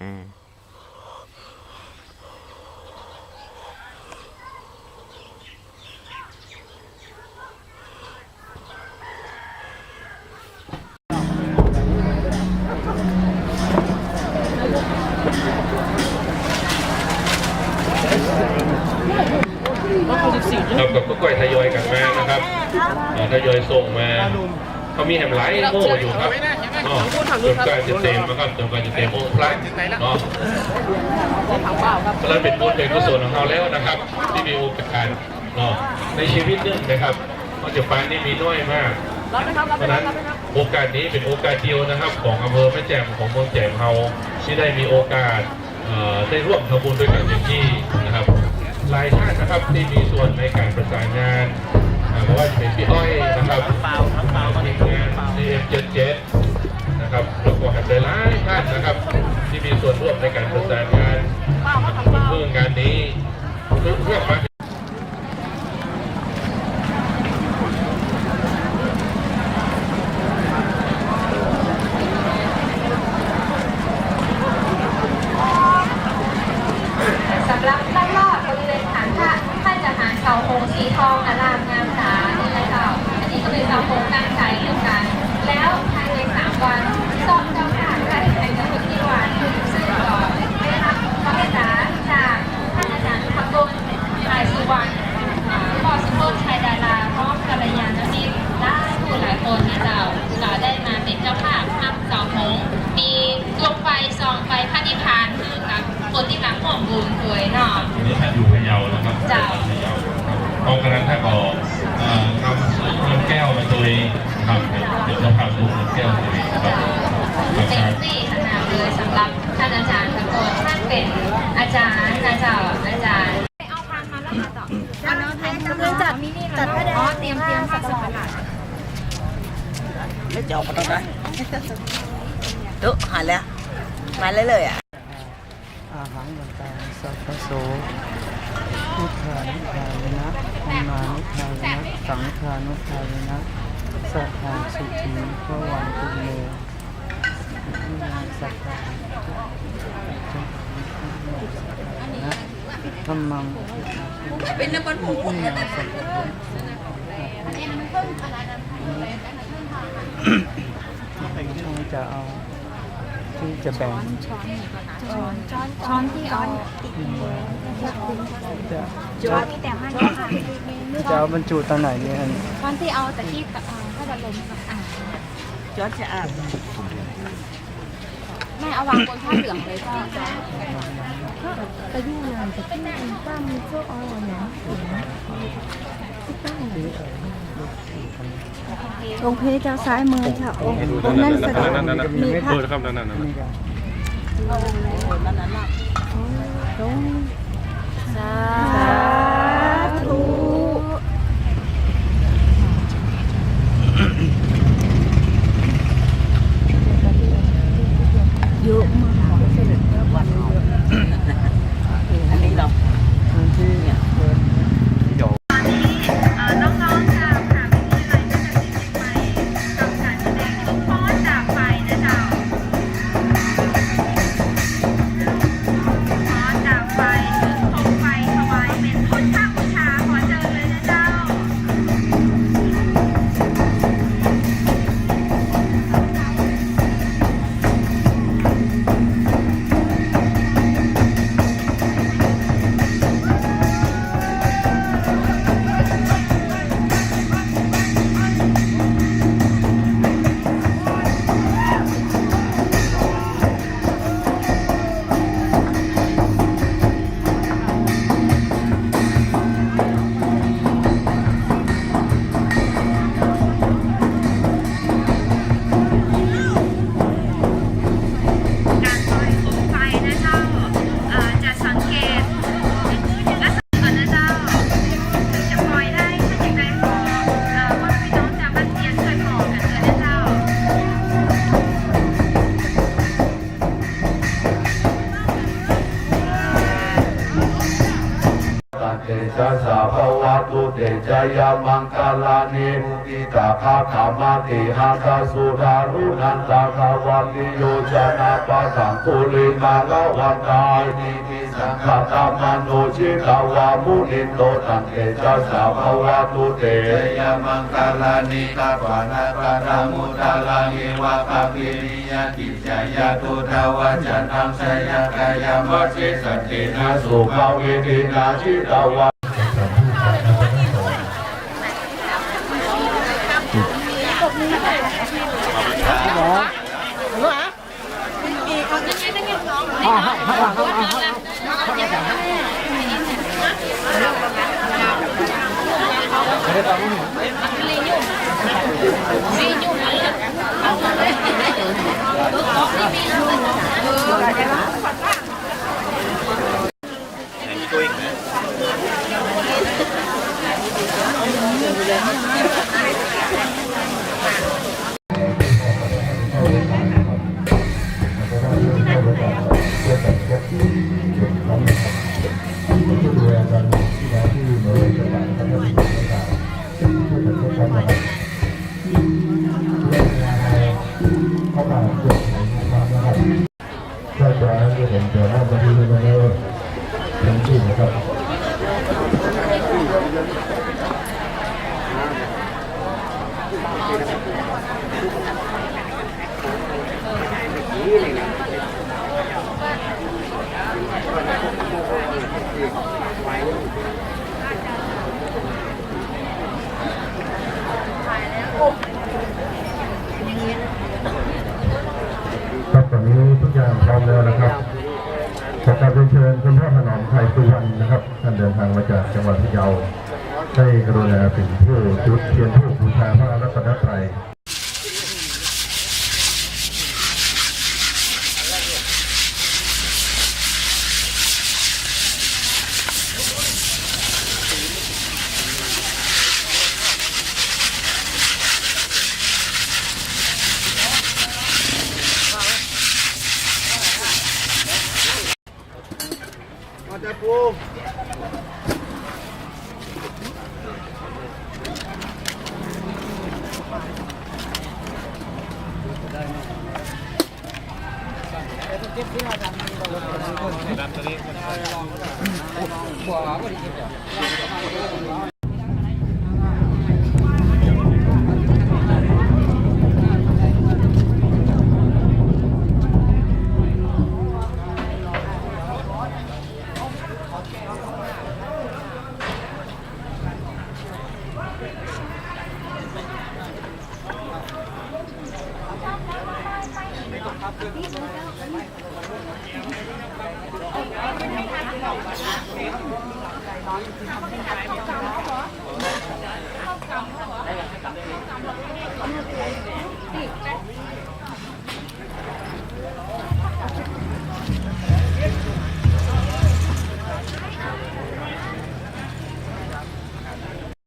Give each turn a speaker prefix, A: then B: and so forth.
A: อ่า
B: ครับกับก็ก่อยทยอยกันมานะครับเอ่อทยอยส่งมา เขามีแฮมไลท์โม่อยู่ครับอ๋อจนกว่าจะเต็มนะครับจนกว่าจะเต็มองค์พระเนาะก็เลยเป็นบุญเป็นกุศลของเขาแล้วนะครับ ที่มีโอกาสเนาะในชีวิตนึงนะครับก็จะไปนี่มีน้อยมากเพราะฉะนั้นโอกาสนี้เป็นโอกาสเดียวนะครับ ของอำเภอแม่แจ่มของเมืองแจ่มเราที่ได้มีโอกาสเอ่อได้ร่วมทำบุญด้วยกันอย่างที่นะครับหลายท่านนะครับที่มีส่วนในการประสานงาน อ่าไม่ว่าเป็นพี่อ้อยนะครับทีมงาน CM77 นะครับแล้วก็หลายๆท่านนะครับ ที่มีส่วนร่วมในการประสานงานเพื่องานนี้เพื่อมา
C: สำหรับ เสาโค้งสีทองอารามงามสานี่แหละเจ้าอันนี้ก็เป็นเสาโค้งตั้งใจเหมือนกัน แล้วภายในสามวันสอบเจ้าค่ะการแข่งขันที่วันซึ่งก็ได้รับคำปรึกษาจากท่านอาจารย์พักบุญนายชีวัน พาดูเงิน
B: แก้วตัวเองนะครับค
C: เต็
B: รั
C: ม
B: บ
C: ที่ขนาดเลยสำหรับท่านอาจารย์ตะโกนท่านเป็นอาจารย์นะเจ้าอาจารย์
D: อันนั้นกำลังจัดจัดพระแดง
C: อ๋อเตรียมเตรียมสักสักหลัก
E: ไม่จบก็ต้องได้ตุ๊หันแล้วมาเลยเลยอะ
F: อาหังวันตาสัพพโสนิทานิทายนะธรรมานิทายนะสังฆานุทายนะ สัทธาสุขีพระวังตุเมนิยาสัทธานะธรรมังเป็นนักบอลผูกสัทธาจะเอาที่จะแบ่ง
D: ช้อนช้อนที่เอา
F: จะ
D: ช้อนที่แต่ห้ค่ะ
F: จะเอาบรรจุตอนไหนเนี่ย
D: ช้อนที่เอาแต่ที่ กับอ่าถ้าจะลมกับอ่า
E: จอดจะอาบ
D: แม่เอาวางบนผ้าเหลืองเลยก็จะ
G: ไปยุ่งงานกับที่ป้ามีโซ่ออยเนาะองค์เพชรเจ้าซ้ายมือค่ะองค์องค์นั่นแสดงมีพระ
B: เปิดครับนั่นนั่นนั่น
F: นี่กัน
G: สาธุ
C: จยมัง
A: คลานิมุติตาคาธรรมติหัสสุดารุนันตาคาวันติโยชนะปัสังคุลิมาลวันตายนิมิสังฆตามโนชิตาวามุนิโตตังเตจัสสะภวะตุเตจยมังคลานิกาปานาปารามุตาลังเอวะปะปิริยติจยาตุทาวะจันทังสยกายมัจเจสตินาสุภาเวทินาชิตาวะ
H: ถ้า ครับ ครับตอนนี้ทุกอย่างพร้อมแล้วนะครับขอกราบเรียนเชิญคุณพ่อถนอม ไทยสุวรรณนะครับท่านเดินทางมาจากจังหวัดพะเยาได้กรุณาเป็นผู้จุดเทียนผู้บูชาพระรัตนตรัย
C: เ